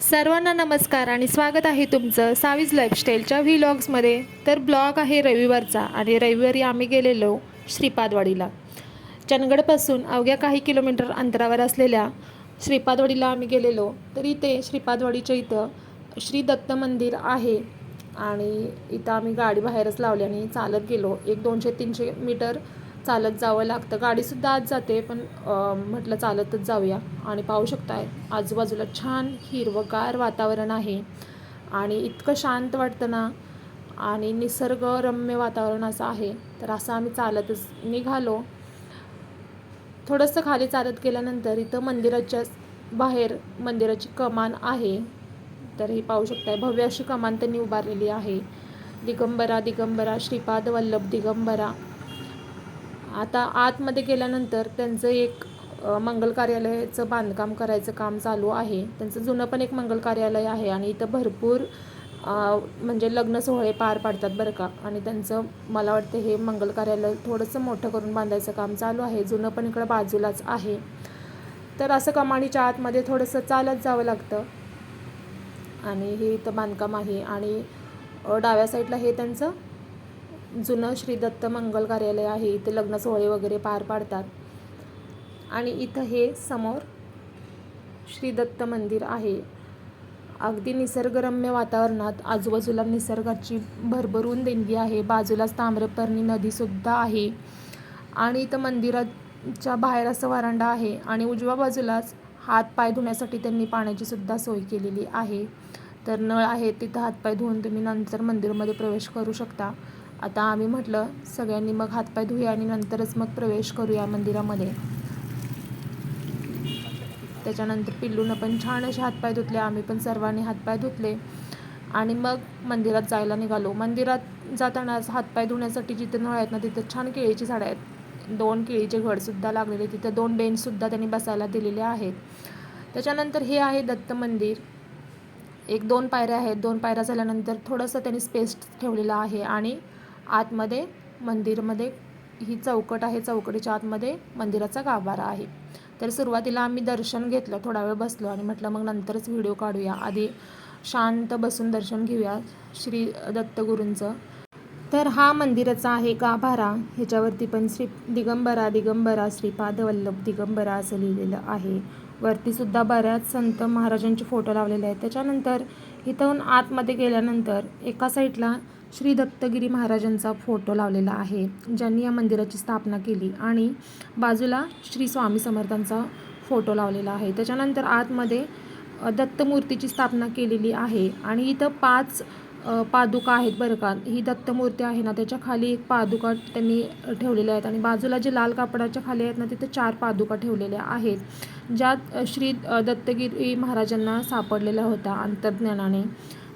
सर्वांना नमस्कार आणि स्वागत आहे तुमचं सावीज लाईफस्टाईलच्या व्हिलॉग्समध्ये तर ब्लॉग आहे रविवारचा आणि रविवारी आम्ही गेलेलो श्रीपादवाडीला. चंदगडपासून अवघ्या काही किलोमीटर अंतरावर असलेल्या श्रीपादवाडीला आम्ही गेलेलो. तर इथे श्रीपादवाडीच्या इथं श्री दत्त मंदिर आहे आणि इथं आम्ही गाडी बाहेरच लावली आणि चालत गेलो. एक दोनशे तीनशे मीटर चालत जावं लागतं. गाडीसुद्धा आत जाते पण म्हटलं चालतच जाऊया. आणि पाहू शकताय आजूबाजूला छान हिरवगार वातावरण आहे. आणि इतकं शांत वाटतं ना. आणि निसर्गरम्य वातावरण असं आहे. तर असं आम्ही चालतच निघालो. थोडंसं खाली चालत गेल्यानंतर इथं मंदिराच्या बाहेर मंदिराची कमान आहे. तर हे पाहू शकताय भव्य अशी कमान त्यांनी उभारलेली आहे. दिगंबरा दिगंबरा श्रीपाद वल्लभ दिगंबरा. आता आतमध्ये गेल्यानंतर त्यांचं एक मंगल कार्यालयाचं बांधकाम करायचं काम चालू आहे. त्यांचं जुनं पण एक मंगल कार्यालय आहे आणि इथं भरपूर म्हणजे लग्न सोहळे पार पाडतात बरं का. आणि त्यांचं मला वाटतं हे मंगल कार्यालय थोडंसं मोठं करून बांधायचं काम चालू आहे. जुनं पण इकडं बाजूलाच आहे. तर असं कमानीच्या आतमध्ये थोडंसं चालत जावं लागतं. आणि हे इथं बांधकाम आहे. आणि डाव्या साईडला हे त्यांचं जुनं श्री दत्त मंगल कार्यालय आहे इथे लग्न सोहळे वगैरे पार पाडतात. आणि इथं हे समोर श्री दत्त मंदिर आहे. अगदी निसर्गरम्य वातावरणात आजूबाजूला निसर्गाची भरभरून देणगी आहे. बाजूलाच ताम्रपर्णी नदीसुद्धा आहे. आणि इथं मंदिराच्या बाहेर असं वरांडा आहे. आणि उजव्या बाजूलाच हात पाय धुण्यासाठी त्यांनी पाण्याची सुद्धा सोय केलेली आहे. तर नळ आहे तिथं हातपाय धुवून तुम्ही नंतर मंदिरमध्ये प्रवेश करू शकता. आता आम्ही म्हटलं सगळ्यांनी मग हातपाय धुया आणि नंतरच मग प्रवेश करूया मंदिरामध्ये. त्याच्यानंतर पिल्लूनं पण छान असे हातपाय धुतले आम्ही पण सर्वांनी हातपाय धुतले आणि मग मंदिरात जायला निघालो. मंदिरात जाताना हातपाय धुण्यासाठी जिथे नळ आहेत ना तिथे छान केळीची झाडं आहेत. दोन केळीचे घडसुद्धा लागलेले तिथे दोन बेंचसुद्धा त्यांनी बसायला दिलेले आहेत. त्याच्यानंतर हे आहे दत्त मंदिर. एक दोन पायऱ्या आहेत. दोन पायऱ्या झाल्यानंतर थोडंसं त्यांनी स्पेस ठेवलेला आहे आणि आतमध्ये मंदिरमध्ये ही चौकट आहे चौकटीच्या आतमध्ये मंदिराचा गाभारा आहे. तर सुरुवातीला आम्ही दर्शन घेतलं थोडा वेळ बसलो आणि म्हटलं मग नंतरच व्हिडिओ काढूया. आधी शांत बसून दर्शन घेऊया श्री दत्तगुरूंचं. तर हा मंदिराचा आहे गाभारा. ह्याच्यावरती पण श्री दिगंबरा दिगंबरा श्रीपाद वल्लभ दिगंबरा असं लिहिलेलं आहे. वरतीसुद्धा बऱ्याच संत महाराजांचे फोटो लावलेले आहेत. त्याच्यानंतर इथून आतमध्ये गेल्यानंतर एका साईडला श्री दत्तगिरी महाराजांचा फोटो लावलेला आहे ज्यांनी या मंदिराची स्थापना केली आणि बाजूला श्री स्वामी समर्थांचा फोटो लावलेला आहे. त्याच्यानंतर आतमध्ये दत्तमूर्तीची स्थापना केलेली आहे आणि इथं पाच पादुका आहेत बरं का. ही दत्तमूर्ती आहे ना त्याच्याखाली एक पादुका त्यांनी ठेवलेल्या आहेत आणि बाजूला जे लाल कापडाच्या खाली आहेत ना तिथं चार पादुका ठेवलेल्या आहेत ज्यात श्री दत्तगिरी महाराजांना सापडलेल्या होत्या अंतर्ज्ञानाने.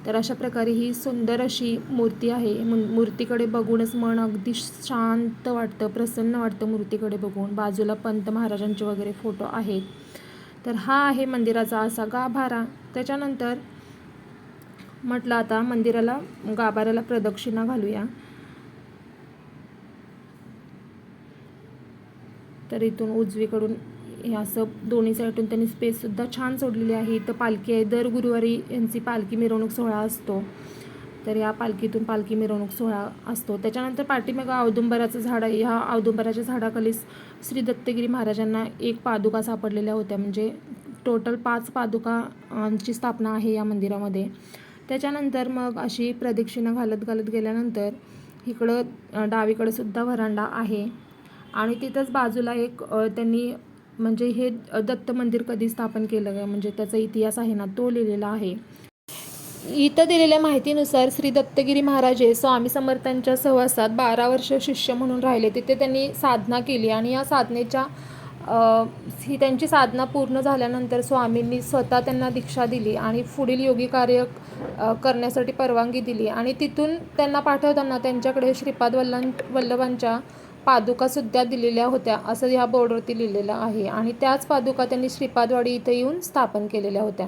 तर अशा प्रकारे ही सुंदर अशी मूर्ती आहे. मूर्तीकडे बघूनच मन अगदी शांत वाटतं प्रसन्न वाटतं मूर्तीकडे बघून. बाजूला पंत महाराजांचे वगैरे फोटो आहेत. तर हा आहे मंदिराचा असा गाभारा. त्याच्यानंतर म्हटलं आता मंदिराला गाभाऱ्याला प्रदक्षिणा घालूया. तर इथून उजवीकडून हे असं दोन्ही साईडून त्यांनी स्पेससुद्धा छान सोडलेली आहे. इथं पालखी आहे. दर गुरुवारी यांची पालखी मिरवणूक सोहळा असतो. तर या पालखीतून पालखी मिरवणूक सोहळा असतो. त्याच्यानंतर पाठीमागं औदुंबराचं झाड आहे. ह्या औदुंबराच्या झाडाखाली श्री दत्तगिरी महाराजांना एक पादुका सापडलेल्या होत्या. म्हणजे टोटल पाच पादुकांची स्थापना आहे या मंदिरामध्ये. त्याच्यानंतर मग अशी प्रदक्षिणा घालत घालत गेल्यानंतर इकडं अ, सुद्धा व्हरांडा आहे. आणि तिथंच बाजूला एक त्यांनी म्हणजे हे दत्त मंदिर कधी स्थापन केलं म्हणजे त्याचा इतिहास आहे ना तो लिहिलेला आहे. इथं दिलेल्या माहितीनुसार श्री दत्तगिरी महाराज हे स्वामी समर्थांच्या सहवासात बारा वर्ष शिष्य म्हणून राहिले. तिथे त्यांनी साधना केली आणि या साधनेच्या ही त्यांची साधना पूर्ण झाल्यानंतर स्वामींनी स्वतः त्यांना दीक्षा दिली आणि पुढील योगी कार्य करण्यासाठी परवानगी दिली. आणि तिथून त्यांना पाठवताना त्यांच्याकडे श्रीपाद वल्लां वल्लभांच्या पादुकासुद्धा दिलेल्या होत्या असं ह्या बोर्डवरती लिहिलेलं आहे. आणि त्याच पादुका त्यांनी श्रीपादवाडी इथं येऊन स्थापन केलेल्या होत्या.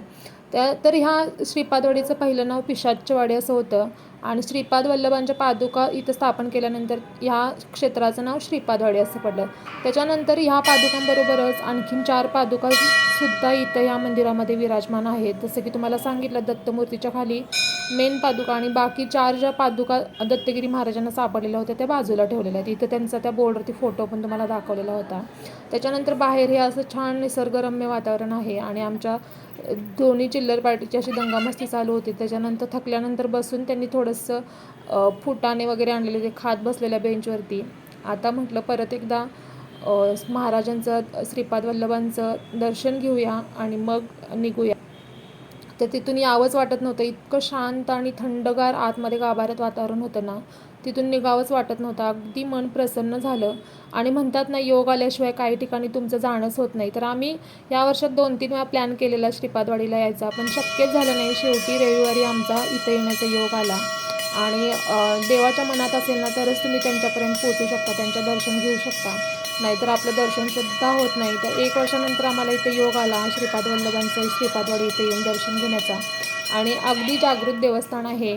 त्या तर ह्या श्रीपादवाडीचं पहिलं नाव पिशाच्चवाडी असं होतं. आणि श्रीपाद वल्लभांच्या पादुका इथं स्थापन केल्यानंतर ह्या क्षेत्राचं नाव श्रीपादवाडी असं पडलं. त्याच्यानंतर ह्या पादुकांबरोबरच आणखीन चार पादुका सुद्धा इथं या मंदिरामध्ये विराजमान आहेत. जसं की तुम्हाला सांगितलं दत्तमूर्तीच्या खाली मेन पादुका आणि बाकी चार ज्या पादुका दत्तगिरी महाराजांना सापडलेल्या होत्या त्या बाजूला ठेवलेल्या आहेत. इथं त्यांचा त्या बोर्डवरती फोटो पण तुम्हाला दाखवलेला होता. त्याच्यानंतर बाहेर हे असं छान निसर्गरम्य वातावरण आहे आणि आमच्या दोन्ही चिल्लर पार्टीची अशी दंगामस्ती चालू होती. त्याच्यानंतर थकल्यानंतर बसून त्यांनी थोडंसं फुटाने फुटाणे वगैरे आणलेले ते खात बसलेल्या बेंचवरती. आता म्हटलं परत एकदा महाराजांचं श्रीपाद वल्लभांचं दर्शन घेऊया आणि मग निघूया. तर तिथून यावंच वाटत नव्हतं. इतकं शांत आणि थंडगार आतमध्ये गाभाऱ्यात वातावरण होतं ना तिथून निघावंच वाटत नव्हतं. अगदी मन प्रसन्न झालं. आणि म्हणतात ना योग आल्याशिवाय काही ठिकाणी तुमचं जाणंच होत नाही. तर आम्ही या वर्षात दोन तीन वेळा प्लॅन केलेला श्रीपादवाडीला यायचा. पण शक्यच झालं नाही. शेवटी रविवारी आमचा इथं येण्याचा योग आला. आणि देवाच्या मनात असेल ना तरच तुम्ही त्यांच्यापर्यंत पोचू शकता त्यांचं दर्शन घेऊ शकता. नाहीतर आपलं दर्शनसुद्धा होत नाही. तर एक वर्षानंतर आम्हाला इथे योग आला श्रीपाद वल्लभांचं श्रीपादवाडी इथे येऊन दर्शन घेण्याचा. आणि अगदी जागृत देवस्थान आहे.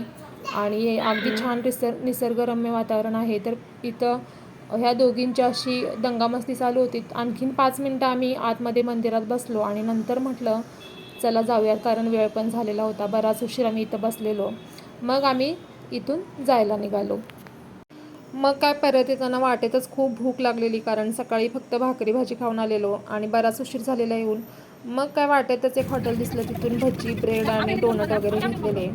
आणि अगदी छान निसर निसर्गरम्य वातावरण आहे. तर इथं ह्या दोघींची अशी दंगामस्ती चालू होती. आणखीन पाच मिनटं आम्ही आतमध्ये मंदिरात बसलो आणि नंतर म्हटलं चला जाऊयात कारण वेळ पण झालेला होता. बराच उशीर आम्ही इथं बसलेलो. मग आम्ही इथून जायला निघालो. मग काय परत येताना वाटेतच खूप भूक लागलेली कारण सकाळी फक्त भाकरी भाजी खाऊन आलेलो आणि बराच उशीर झालेला येऊन मग काय वाटेतच एक हॉटेल दिसलं तिथून भजी ब्रेड आणि डोनट वगैरे घेतलेले.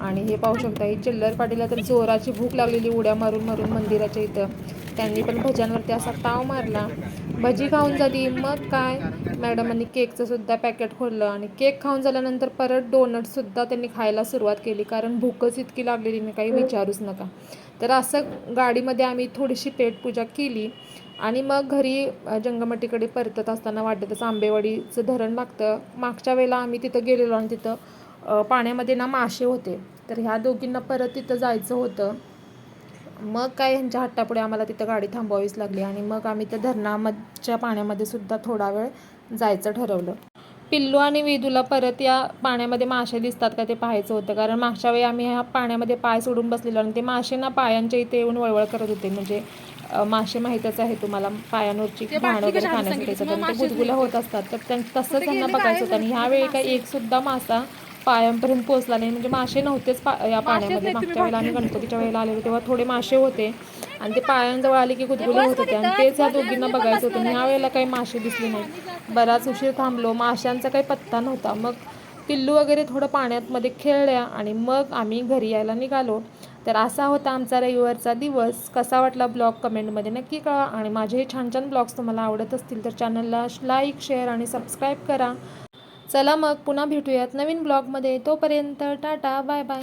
आणि हे पाहू शकता ही चिल्लर पाटीला तर जोराची भूक लागलेली उड्या मारून मारून मंदिराच्या इथं. त्यांनी पण भज्यांवरती असा ताव मारला. भजी खाऊन झाली मग काय? मॅडमांनी केकचं सुद्धा पॅकेट खोललं आणि केक खाऊन झाल्यानंतर परत डोनटसुद्धा त्यांनी खायला सुरुवात केली. कारण भूकच इतकी लागलेली मी काही विचारूच नका. तर असं गाडीमध्ये आम्ही थोडीशी पेटपूजा केली. आणि मग घरी जंगमटीकडे परतत असताना वाटतच आंबेवाडीचं धरण लागतं मागच्या वेळेला आम्ही तिथं गेलेलो आणि तिथं पाण्यामध्ये ना मासे होते. तर ह्या दोघींना परत तिथं जायचं होतं. मग काय ह्यांच्या हट्टापुढे आम्हाला तिथं गाडी थांबवावीच लागली आणि मग आम्ही त्या धरणामधच्या पाण्यामध्ये सुद्धा थोडा वेळ जायचं ठरवलं. पिल्लू आणि विदूला परत या पाण्यामध्ये मासे दिसतात का ते पाहायचं होतं. कारण मागच्या वेळी आम्ही ह्या पाण्यामध्ये पाय सोडून बसलेलो आणि ते मासे ना पायांच्या इथे येऊन वळवळ करत होते. म्हणजे मासे माहीतच आहे तुम्हाला पायांवरची घाण वगैरे खाण्यासाठी येतात. आणि ते गुदगुल्या होत असतात. तर त्यां तसंच त्यांना बघायचं होतं. आणि ह्यावेळी काही एक सुद्धा मासा पायांपर्यंत पोहोचला नाही. म्हणजे मासे नव्हतेच पा या पाण्यामध्ये. मागच्या वेळेला आम्ही गणपतीच्या वेळेला आलेलो तेव्हा थोडे मासे होते. आणि ते पायांजवळ आले की गुदगुले होत होते. आणि तेच या दोघींना बघायचं होतं. ह्या वेळेला काही मासे दिसले नाही बराच उशीर थांबलो. माशांचा काही पत्ता नव्हता. मग पिल्लू वगैरे थोडं पाण्यातमध्ये खेळल्या आणि मग आम्ही घरी यायला निघालो. तर असा होता आमचा रविवारचा दिवस. कसा वाटला ब्लॉग कमेंटमध्ये नक्की कळा आणि माझे हे छान छान ब्लॉग्स तुम्हाला आवडत असतील तर चॅनलला लाईक शेअर आणि सबस्क्राईब करा. चला मग पुन्हा भेटूयात नवीन ब्लॉगमध्ये. तोपर्यंत टाटा बाय बाय.